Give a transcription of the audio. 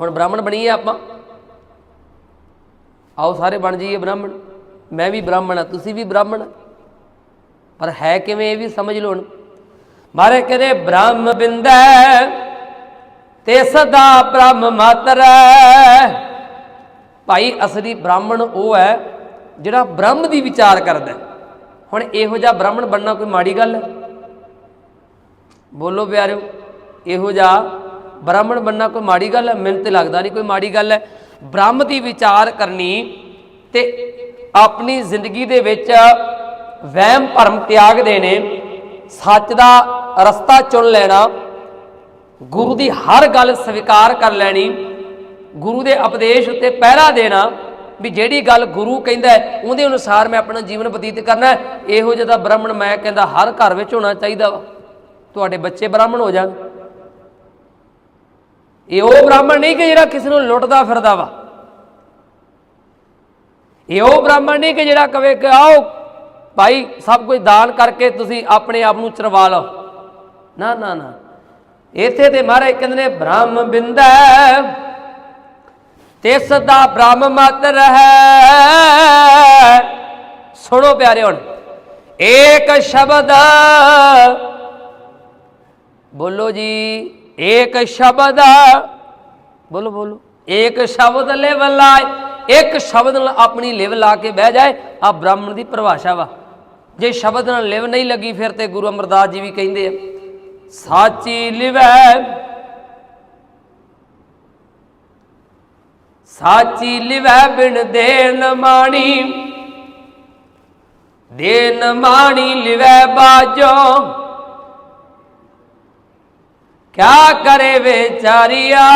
ਹੁਣ ਬ੍ਰਾਹਮਣ ਬਣੀਏ ਆਪਾਂ? ਆਓ ਸਾਰੇ ਬਣ ਜਾਈਏ ਬ੍ਰਾਹਮਣ। ਮੈਂ ਵੀ ਬ੍ਰਾਹਮਣ ਆ, ਤੁਸੀਂ ਵੀ ਬ੍ਰਾਹਮਣ ਪਰ ਹੈ ਕਿਵੇਂ ਇਹ ਵੀ ਸਮਝ ਲਓ ਹੁਣ। ਮਾਰੇ ਕਹਿੰਦੇ, ਬ੍ਰਹਮ ਬਿੰਦੈ ਤੇ ਸਦਾ ਬ੍ਰਹਮ ਮਾਤਰ ਭਾਈ, ਅਸਲੀ ਬ੍ਰਾਹਮਣ ਉਹ ਹੈ, ਜਿਹੜਾ ਬ੍ਰਹਮ ਦੀ ਵਿਚਾਰ ਕਰਦਾ ਹੁਣ ਇਹੋ ਜਿਹਾ ਬ੍ਰਾਹਮਣ ਬਣਨਾ ਕੋਈ ਮਾੜੀ ਗੱਲ ਹੈ? ਬੋਲੋ ਪਿਆਰਿਓ, ਇਹੋ ਜਿਹਾ ਬ੍ਰਾਹਮਣ ਬਣਨਾ ਕੋਈ ਮਾੜੀ ਗੱਲ ਹੈ ਮੈਨੂੰ ਤੇ ਲੱਗਦਾ ਨਹੀਂ, ਕੋਈ ਮਾੜੀ ਗੱਲ ਹੈ। ਬ੍ਰਹਮ ਦੀ ਵਿਚਾਰ ਕਰਨੀ ਤੇ ਆਪਣੀ ਜ਼ਿੰਦਗੀ ਦੇ ਵਿੱਚ ਵਹਿਮ, ਭਰਮ, ਤਿਆਗ ਦੇਣੇ, ਸੱਚ ਦਾ ਰਸਤਾ ਚੁਣ ਲੈਣਾ, ਗੁਰੂ ਦੀ ਹਰ ਗੱਲ ਸਵੀਕਾਰ ਕਰ ਲੈਣੀ, ਗੁਰੂ ਦੇ ਉਪਦੇਸ਼ ਉੱਤੇ ਪਹਿਰਾ ਦੇਣਾ, ਵੀ ਜਿਹੜੀ ਗੱਲ ਗੁਰੂ ਕਹਿੰਦਾ ਉਹਦੇ ਅਨੁਸਾਰ ਮੈਂ ਆਪਣਾ ਜੀਵਨ ਬਤੀਤ ਕਰਨਾ ਇਹੋ ਜਿਹਾ ਬ੍ਰਾਹਮਣ ਮੈਂ ਕਹਿੰਦਾ ਹਰ ਘਰ ਵਿੱਚ ਹੋਣਾ ਚਾਹੀਦਾ ਵਾ। ਤੁਹਾਡੇ ਬੱਚੇ ਬ੍ਰਾਹਮਣ ਹੋ ਜਾਣ। ਇਹ ਉਹ ਬ੍ਰਾਹਮਣ ਨਹੀਂ ਕਿ ਜਿਹੜਾ ਕਿਸੇ ਨੂੰ ਲੁੱਟਦਾ ਫਿਰਦਾ ਵਾ। ਇਹ ਉਹ ਬ੍ਰਾਹਮਣ ਨਹੀਂ ਕਿ ਜਿਹੜਾ ਕਵੇ ਕਿ ਆਓ ਭਾਈ ਸਭ ਕੁਝ ਦਾਨ ਕਰਕੇ ਤੁਸੀਂ ਆਪਣੇ ਆਪ ਨੂੰ ਚਰਵਾ ਲਓ। ਨਾ ਨਾ ਨਾ। ਇੱਥੇ ਤੇ ਮਹਾਰਾਜ ਕਹਿੰਦੇ ਨੇ, ਬ੍ਰਹਮ ਬਿੰਦੈ ਤੇ ਸਦਾ ਬ੍ਰਹਮ ਮਤ ਰਹੈ। ਸੁਣੋ ਪਿਆਰੇ ਹੁਣ, ਏਕ ਸ਼ਬਦ ਬੋਲੋ ਜੀ। ਏਕ ਸ਼ਬਦ ਬੋਲੋ ਬੋਲੋ। ਏਕ ਸ਼ਬਦ ਲਿਵ ਲਾਏ, ਇੱਕ ਸ਼ਬਦ ਨਾਲ ਆਪਣੀ ਲਿਵ ਲਾ ਕੇ ਬਹਿ ਜਾਏ, ਆ ਬ੍ਰਾਹਮਣ ਦੀ ਪਰਿਭਾਸ਼ਾ ਵਾ। ਜੇ ਸ਼ਬਦ ਨਾਲ ਲਿਵ ਨਹੀਂ ਲੱਗੀ ਫਿਰ ਤੇ ਗੁਰੂ ਅਮਰਦਾਸ ਜੀ ਵੀ ਕਹਿੰਦੇ ਆ, ਸਾਚੀ ਲਿਵੈ ਸਾਚੀ ਲਿਵੈ ਬਿਨ ਦੇਨ ਮਾਣੀ ਦੇਨ ਮਾਣੀ ਲਿਵੈ ਬਾਜੋ ਕਿਆ ਕਰੇ ਵਿਚਾਰੀਆ?